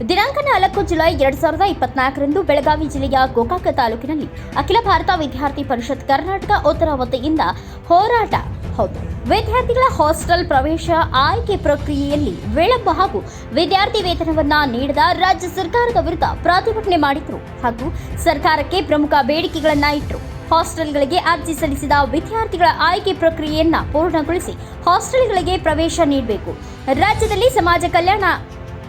ದಿನಾಂಕ ನಾಲ್ಕು ಜುಲೈ ಎರಡು ಸಾವಿರದ ಇಪ್ಪತ್ನಾಲ್ಕರಂದು ಬೆಳಗಾವಿ ಜಿಲ್ಲೆಯ ಗೋಕಾಕ ತಾಲೂಕಿನಲ್ಲಿ ಅಖಿಲ ಭಾರತ ವಿದ್ಯಾರ್ಥಿ ಪರಿಷತ್ ಕರ್ನಾಟಕ ಉತ್ತರ ವತಿಯಿಂದ ಹೋರಾಟ. ಹೌದು. ವಿದ್ಯಾರ್ಥಿಗಳ ಹಾಸ್ಟೆಲ್ ಪ್ರವೇಶ ಆಯ್ಕೆ ಪ್ರಕ್ರಿಯೆಯಲ್ಲಿ ವಿಳಂಬ ಹಾಗೂ ವಿದ್ಯಾರ್ಥಿ ವೇತನವನ್ನ ನೀಡದ ರಾಜ್ಯ ಸರ್ಕಾರದ ವಿರುದ್ಧ ಪ್ರತಿಭಟನೆ ಮಾಡಿದ್ರು ಹಾಗೂ ಸರ್ಕಾರಕ್ಕೆ ಪ್ರಮುಖ ಬೇಡಿಕೆಗಳನ್ನ ಇಟ್ಟರು ಹಾಸ್ಟೆಲ್ಗಳಿಗೆ ಅರ್ಜಿ ಸಲ್ಲಿಸಿದ ವಿದ್ಯಾರ್ಥಿಗಳ ಆಯ್ಕೆ ಪ್ರಕ್ರಿಯೆಯನ್ನ ಪೂರ್ಣಗೊಳಿಸಿ ಹಾಸ್ಟೆಲ್ಗಳಿಗೆ ಪ್ರವೇಶ ನೀಡಬೇಕು. ರಾಜ್ಯದಲ್ಲಿ ಸಮಾಜ ಕಲ್ಯಾಣ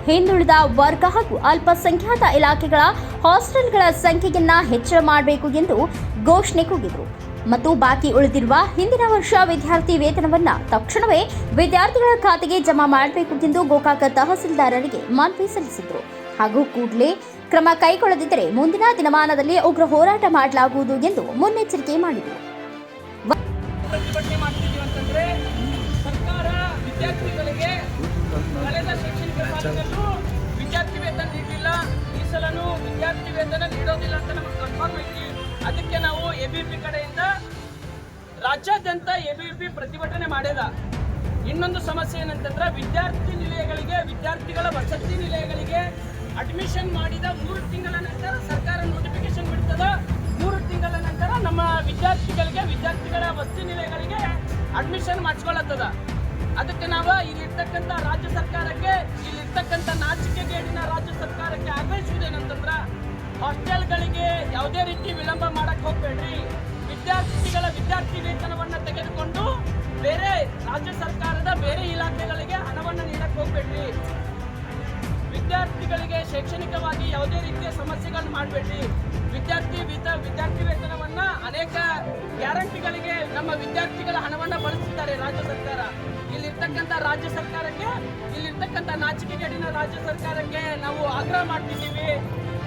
ಹಿಂದುಳಿದ ವರ್ಗ ಹಾಗೂ ಅಲ್ಪಸಂಖ್ಯಾತ ಇಲಾಖೆಗಳ ಹಾಸ್ಟೆಲ್ಗಳ ಸಂಖ್ಯೆಯನ್ನ ಹೆಚ್ಚಳ ಮಾಡಬೇಕು ಎಂದು ಘೋಷಣೆ ಕೂಗಿದರು. ಮತ್ತು ಬಾಕಿ ಉಳಿದಿರುವ ಹಿಂದಿನ ವರ್ಷ ವಿದ್ಯಾರ್ಥಿ ವೇತನವನ್ನ ತಕ್ಷಣವೇ ವಿದ್ಯಾರ್ಥಿಗಳ ಖಾತೆಗೆ ಜಮಾ ಮಾಡಬೇಕು ಎಂದು ಗೋಕಾಕ ತಹಸೀಲ್ದಾರರಿಗೆ ಮನವಿ ಸಲ್ಲಿಸಿದರು. ಹಾಗೂ ಕೂಡಲೇ ಕ್ರಮ ಕೈಗೊಳ್ಳದಿದ್ದರೆ ಮುಂದಿನ ದಿನಮಾನದಲ್ಲಿ ಉಗ್ರ ಹೋರಾಟ ಮಾಡಲಾಗುವುದು ಎಂದು ಮುನ್ನೆಚ್ಚರಿಕೆ ಮಾಡಿದರು. ಪ್ರತಿಭಟನೆ ಮಾಡ್ತಿದ್ದೀವಿ ಅಂತಂದ್ರೆ ಸರ್ಕಾರ ವಿದ್ಯಾರ್ಥಿಗಳಿಗೆ ವಿದ್ಯಾರ್ಥಿ ವೇತನ ನೀಡಲಿಲ್ಲ. ಈ ಸಲನೂ ವಿದ್ಯಾರ್ಥಿ ವೇತನ ನೀಡೋದಿಲ್ಲ ಅಂತ ನಮಗೆ ಕನ್ಫರ್ಮ್ ಐತಿ. ಅದಕ್ಕೆ ನಾವು ಎ ಬಿ ಪಿ ಕಡೆಯಿಂದ ರಾಜ್ಯಾದ್ಯಂತ ಎ ಬಿ ಪಿ ಪ್ರತಿಭಟನೆ ಮಾಡ್ಯದ ಇನ್ನೊಂದು ಸಮಸ್ಯೆ ಏನಂತಂದ್ರೆ ವಿದ್ಯಾರ್ಥಿ ನಿಲಯಗಳಿಗೆ, ವಿದ್ಯಾರ್ಥಿಗಳ ವಸತಿ ನಿಲಯಗಳಿಗೆ ಅಡ್ಮಿಷನ್ ಮಾಡಿದ ಮೂರು ತಿಂಗಳ ನಂತರ ಸರ್ಕಾರ ನೋಟಿಫಿಕೇಶನ್ ಬಿಡ್ತದ. ಮೂರು ತಿಂಗಳ ನಂತರ ನಮ್ಮ ವಿದ್ಯಾರ್ಥಿಗಳಿಗೆ, ವಿದ್ಯಾರ್ಥಿಗಳ ವಸತಿ ನಿಲಯಗಳಿಗೆ ಅಡ್ಮಿಷನ್ ಮಾಡಿಸ್ಕೊಳ್ಳತ್ತದ ಅದಕ್ಕೆ ನಾವು ಇಲ್ಲಿರ್ತಕ್ಕಂಥ ರಾಜ್ಯ ಸರ್ಕಾರಕ್ಕೆ, ಇಲ್ಲಿರ್ತಕ್ಕಂಥ ನಾಚಿಕೆಗೇಡಿನ ರಾಜ್ಯ ಸರ್ಕಾರಕ್ಕೆ ಆಗ್ರಹಿಸುವುದೇನಂತಂದ್ರೆ ಹಾಸ್ಟೆಲ್ಗಳಿಗೆ ಯಾವುದೇ ರೀತಿ ವಿಳಂಬ ಮಾಡಕ್ ಹೋಗ್ಬೇಡ್ರಿ. ವಿದ್ಯಾರ್ಥಿಗಳ ವಿದ್ಯಾರ್ಥಿ ವೇತನವನ್ನು ತೆಗೆದುಕೊಂಡು ಬೇರೆ ರಾಜ್ಯ ಸರ್ಕಾರದ ಬೇರೆ ಇಲಾಖೆಗಳಿಗೆ ಹಣವನ್ನು ನೀಡಕ್ ಹೋಗ್ಬೇಡ್ರಿ. ವಿದ್ಯಾರ್ಥಿಗಳಿಗೆ ಶೈಕ್ಷಣಿಕವಾಗಿ ಯಾವುದೇ ರೀತಿಯ ಸಮಸ್ಯೆಗಳನ್ನು ಮಾಡಬೇಡ್ರಿ. ವಿದ್ಯಾರ್ಥಿ ವೇತ, ವಿದ್ಯಾರ್ಥಿ ವೇತನವನ್ನು ಅನೇಕ ಗ್ಯಾರಂಟಿಗಳಿಗೆ ನಮ್ಮ ವಿದ್ಯಾರ್ಥಿಗಳ ಹಣವನ್ನು ಬಳಸ್ತಿದ್ದಾರೆ ರಾಜ್ಯ ಸರ್ಕಾರ. ಇಲ್ಲಿರ್ತಕ್ಕಂಥ ರಾಜ್ಯ ಸರ್ಕಾರಕ್ಕೆ, ಇಲ್ಲಿರ್ತಕ್ಕಂಥ ನಾಚಿಕೆಗೇಡಿನ ರಾಜ್ಯ ಸರ್ಕಾರಕ್ಕೆ ನಾವು ಆಗ್ರಹ ಮಾಡ್ತಿದ್ದೀವಿ.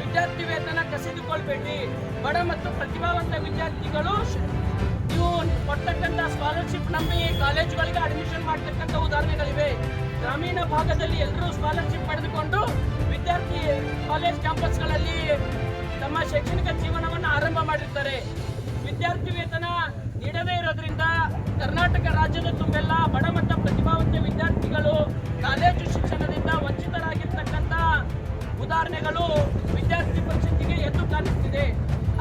ವಿದ್ಯಾರ್ಥಿ ವೇತನ ಕಸಿದುಕೊಳ್ಬೇಡಿ. ಬಡ ಮತ್ತು ಪ್ರತಿಭಾವಂತ ವಿದ್ಯಾರ್ಥಿಗಳು ನೀವು ಕೊಡ್ತಕ್ಕಂಥ ಸ್ಕಾಲರ್ಶಿಪ್ ನಂಬಿ ಕಾಲೇಜುಗಳಿಗೆ ಅಡ್ಮಿಷನ್ ಮಾಡ್ತಕ್ಕಂಥ ಉದಾಹರಣೆಗಳಿವೆ. ಗ್ರಾಮೀಣ ಭಾಗದಲ್ಲಿ ಎಲ್ಲರೂ ಸ್ಕಾಲರ್ಶಿಪ್ ಪಡೆದುಕೊಂಡು ವಿದ್ಯಾರ್ಥಿ ಕಾಲೇಜ್ ಕ್ಯಾಂಪಸ್ಗಳಲ್ಲಿ ತಮ್ಮ ಶೈಕ್ಷಣಿಕ ಜೀವನವನ್ನು ಆರಂಭ ಮಾಡಿರ್ತಾರೆ. ವಿದ್ಯಾರ್ಥಿ ವೇತನ ನೀಡದೇ ಇರೋದ್ರಿಂದ ಕರ್ನಾಟಕ ರಾಜ್ಯದ ತುಂಬೆಲ್ಲ ಬಡಮಟ್ಟ ಪ್ರತಿಭಾವಂತ ವಿದ್ಯಾರ್ಥಿಗಳು ಕಾಲೇಜು ಶಿಕ್ಷಣದಿಂದ ವಂಚಿತರಾಗಿರ್ತಕ್ಕಂಥ ಉದಾಹರಣೆಗಳು ವಿದ್ಯಾರ್ಥಿ ಪರಿಷತ್ತಿಗೆ ಎದ್ದು ಕಾಣಿಸ್ತಿದೆ.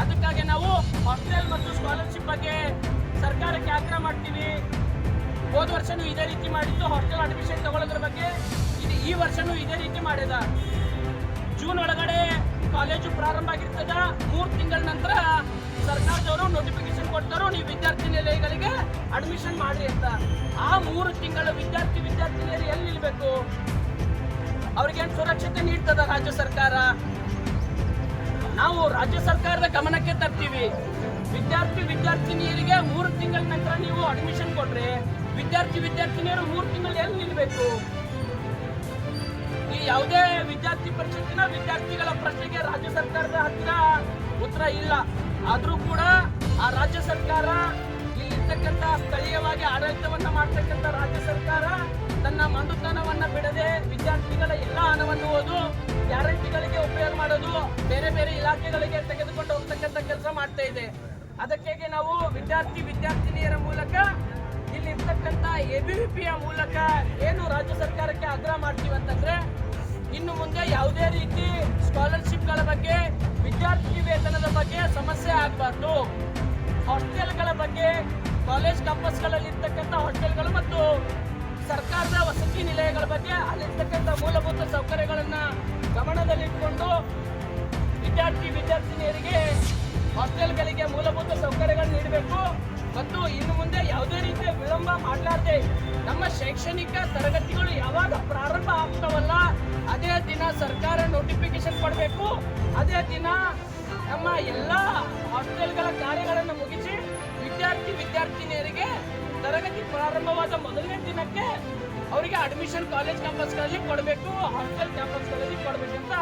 ಅದಕ್ಕಾಗಿ ನಾವು ಹಾಸ್ಟೆಲ್ ಮತ್ತು ಸ್ಕಾಲರ್ಶಿಪ್ ಬಗ್ಗೆ ಸರ್ಕಾರಕ್ಕೆ ಆಗ್ರಹ ಮಾಡ್ತೀವಿ. ಹೋದ ವರ್ಷನೂ ಇದೇ ರೀತಿ ಮಾಡಿದ್ದು, ಹಾಸ್ಟೆಲ್ ಅಡ್ಮಿಷನ್ ತಗೊಳ್ಳೋದ್ರ ಬಗ್ಗೆ ಇದು ಈ ವರ್ಷನೂ ಇದೇ ರೀತಿ ಮಾಡಿದ ಜೂನ್ ಒಳಗಡೆ ಕಾಲೇಜು ಪ್ರಾರಂಭ ಆಗಿರ್ತದ. ಮೂರು ತಿಂಗಳ ನಂತರ ಕೊಡ್ತಾರೋ ನೀವು ವಿದ್ಯಾರ್ಥಿ ನಿಲಯಗಳಿಗೆ ಅಡ್ಮಿಷನ್ ಮಾಡಿ ಅಂತ. ಆ ಮೂರು ತಿಂಗಳ ವಿದ್ಯಾರ್ಥಿ ವಿದ್ಯಾರ್ಥಿನಿಯರು ಎಲ್ಲಿ ನಿಲ್ಬೇಕು ಅವ್ರಿಗೇನು ಸುರಕ್ಷತೆ ನೀಡ್ತದ ರಾಜ್ಯ ಸರ್ಕಾರ? ನಾವು ರಾಜ್ಯ ಸರ್ಕಾರದ ಗಮನಕ್ಕೆ ತರ್ತೀವಿ. ವಿದ್ಯಾರ್ಥಿ ವಿದ್ಯಾರ್ಥಿನಿಯರಿಗೆ ಮೂರು ತಿಂಗಳ ನಂತರ ನೀವು ಅಡ್ಮಿಷನ್ ಕೊಟ್ರೆ ವಿದ್ಯಾರ್ಥಿ ವಿದ್ಯಾರ್ಥಿನಿಯರು ಮೂರು ತಿಂಗಳು ಎಲ್ಲಿ ನಿಲ್ಬೇಕು? ಈ ಯಾವುದೇ ವಿದ್ಯಾರ್ಥಿ ಪರಿಷತ್ತಿನ ವಿದ್ಯಾರ್ಥಿಗಳ ಪ್ರಶ್ನೆಗೆ ರಾಜ್ಯ ಸರ್ಕಾರದ ಹತ್ತಿರ ಉತ್ತರ ಇಲ್ಲ. ಆದರೂ ಕೂಡ ಆ ರಾಜ್ಯ ಸರ್ಕಾರ ಇಲ್ಲಿರ್ತಕ್ಕಂಥ ಸ್ಥಳೀಯವಾಗಿ ಆಡಳಿತವನ್ನ ಮಾಡ್ತಕ್ಕಂಥ ರಾಜ್ಯ ಸರ್ಕಾರ ತನ್ನ ಮಂಡುತನವನ್ನ ಬಿಡದೆ ವಿದ್ಯಾರ್ಥಿಗಳ ಎಲ್ಲ ಹಣವನ್ನು ಓದು, ಗ್ಯಾರಂಟಿಗಳಿಗೆ ಉಪಯೋಗ ಮಾಡೋದು, ಬೇರೆ ಬೇರೆ ಇಲಾಖೆಗಳಿಗೆ ತೆಗೆದುಕೊಂಡು ಹೋಗ್ತಕ್ಕಂಥ ಕೆಲಸ ಮಾಡ್ತಾ ಇದೆ. ಅದಕ್ಕೆ ನಾವು ವಿದ್ಯಾರ್ಥಿ ವಿದ್ಯಾರ್ಥಿನಿಯರ ಮೂಲಕ ಇಲ್ಲಿ ಇರ್ತಕ್ಕಂಥ ಎಬಿವಿಪಿಯ ಮೂಲಕ ಏನು ರಾಜ್ಯ ಸರ್ಕಾರಕ್ಕೆ ಆಗ್ರಹ ಮಾಡ್ತೀವಿ ಅಂತಂದ್ರೆ, ಇನ್ನು ಮುಂದೆ ಯಾವುದೇ ರೀತಿ ಸ್ಕಾಲರ್ಶಿಪ್ಗಳ ಬಗ್ಗೆ, ವಿದ್ಯಾರ್ಥಿ ವೇತನದ ಬಗ್ಗೆ ಸಮಸ್ಯೆ ಆಗಬಾರ್ದು. ಬಗ್ಗೆ ಕಾಲೇಜ್ ಕ್ಯಾಂಪಸ್ಗಳಲ್ಲಿ ಇರ್ತಕ್ಕಂಥ ಹಾಸ್ಟೆಲ್ಗಳು ಮತ್ತು ಸರ್ಕಾರದ ವಸತಿ ನಿಲಯಗಳ ಬಗ್ಗೆ ಅಲ್ಲಿರ್ತಕ್ಕಂಥ ಮೂಲಭೂತ ಸೌಕರ್ಯಗಳನ್ನ ಗಮನದಲ್ಲಿಟ್ಟುಕೊಂಡು ವಿದ್ಯಾರ್ಥಿ ವಿದ್ಯಾರ್ಥಿನಿಯರಿಗೆ ಹಾಸ್ಟೆಲ್ಗಳಿಗೆ ಮೂಲಭೂತ ಸೌಕರ್ಯಗಳನ್ನು ನೀಡಬೇಕು. ಮತ್ತು ಇನ್ನು ಮುಂದೆ ಯಾವುದೇ ರೀತಿಯ ವಿಳಂಬ ಮಾಡಲಾರದೆ ನಮ್ಮ ಶೈಕ್ಷಣಿಕ ತರಗತಿಗಳು ಯಾವಾಗ ಪ್ರಾರಂಭ ಆಗ್ತಾವಲ್ಲ, ಅದೇ ದಿನ ಸರ್ಕಾರ ನೋಟಿಫಿಕೇಶನ್ ಕೊಡಬೇಕು. ಅದೇ ದಿನ ನಮ್ಮ ಎಲ್ಲ ಹಾಸ್ಟೆಲ್ಗಳ ವಿದ್ಯಾರ್ಥಿನಿಯರಿಗೆ ತರಗತಿ ಪ್ರಾರಂಭವಾದ ಮೊದಲನೇ ದಿನಕ್ಕೆ ಅವರಿಗೆ ಅಡ್ಮಿಷನ್ ಕಾಲೇಜ್ ಕ್ಯಾಂಪಸ್ಗಳಲ್ಲಿ ಕೊಡಬೇಕು ಹಾಸ್ಟೆಲ್ ಕ್ಯಾಂಪಸ್ಗಳಲ್ಲಿ ಕೊಡಬೇಕಂತ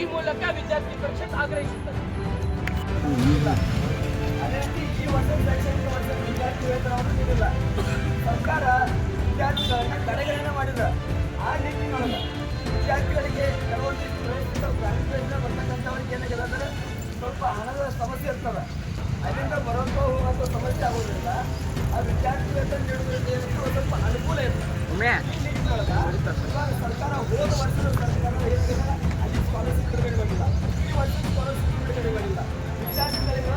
ಈ ಮೂಲಕ ವಿದ್ಯಾರ್ಥಿ ಪರಿಷತ್ ಆಗ್ರಹಿಸುತ್ತದೆ. ಅದೇ ರೀತಿ ಈ ವರ್ಷ ಶೈಕ್ಷಣಿಕ ವಿದ್ಯಾರ್ಥಿ ವೇತನವನ್ನು ನೀಡಿಲ್ಲ. ಸರ್ಕಾರ ವಿದ್ಯಾರ್ಥಿಗಳನ್ನ ತಡೆಗಳನ್ನ ಮಾಡಿದ. ಆ ನಿಟ್ಟಿನೊಳಗೆ ವಿದ್ಯಾರ್ಥಿಗಳಿಗೆ ಕೆಲವೊಂದಿಷ್ಟು ಬರ್ತಕ್ಕಂಥವ್ರಿಗೆ ಏನಾಗಿದೆ ಅಂದ್ರೆ ಸ್ವಲ್ಪ ಹಣದ ಸಮಸ್ಯೆ ಇರ್ತದೆ. ಅದರಿಂದ ಬರೋಂಥ ಹೋಗುವಂಥ ಸಮಸ್ಯೆ ಆಗೋದ್ರಿಂದ ಆ ವಿದ್ಯಾರ್ಥಿ ವೇತನ ನೀಡೋದ್ರಿಂದ ಒಂದು ಸ್ವಲ್ಪ ಅನುಕೂಲ ಇರ್ತದೆ ಇವಾಗ ಸರ್ಕಾರ ಹೋದ ವರ್ಷದ ಸರ್ಕಾರ ಹೇಳ್ತಿಲ್ಲ ಅಲ್ಲಿ ಸ್ಕಾಲರ್ಶಿಪ್ ಬಿಡುಗಡೆ ಮಾಡಿಲ್ಲ ಈ ವರ್ಷ ಸ್ಕಾಲರ್ಶಿಪ್ ಬಿಡುಗಡೆ ಮಾಡಿಲ್ಲ ವಿದ್ಯಾರ್ಥಿಗಳಿಗೆ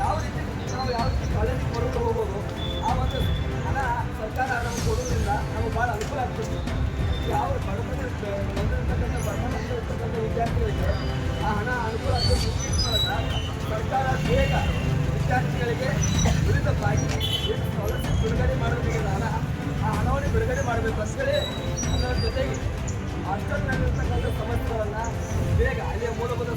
ಯಾವ ರೀತಿ ನಾವು ಯಾವ ರೀತಿ ಕಾಲೇಜಿಗೆ ಬರೋದು ಹೋಗೋದು ಆ ಒಂದು ಹಣ ಸರ್ಕಾರ ನಮ್ಗೆ ಕೊಡೋದ್ರಿಂದ ನಮ್ಗೆ ಭಾಳ ಅನುಕೂಲ ಆಗ್ತದೆ. ಯಾವ ಅಷ್ಟೊಂದು ಸಮಸ್ಯೆಗಳನ್ನ ಬೇಗ ಅಲ್ಲಿಯ ಮೂಲಭೂತ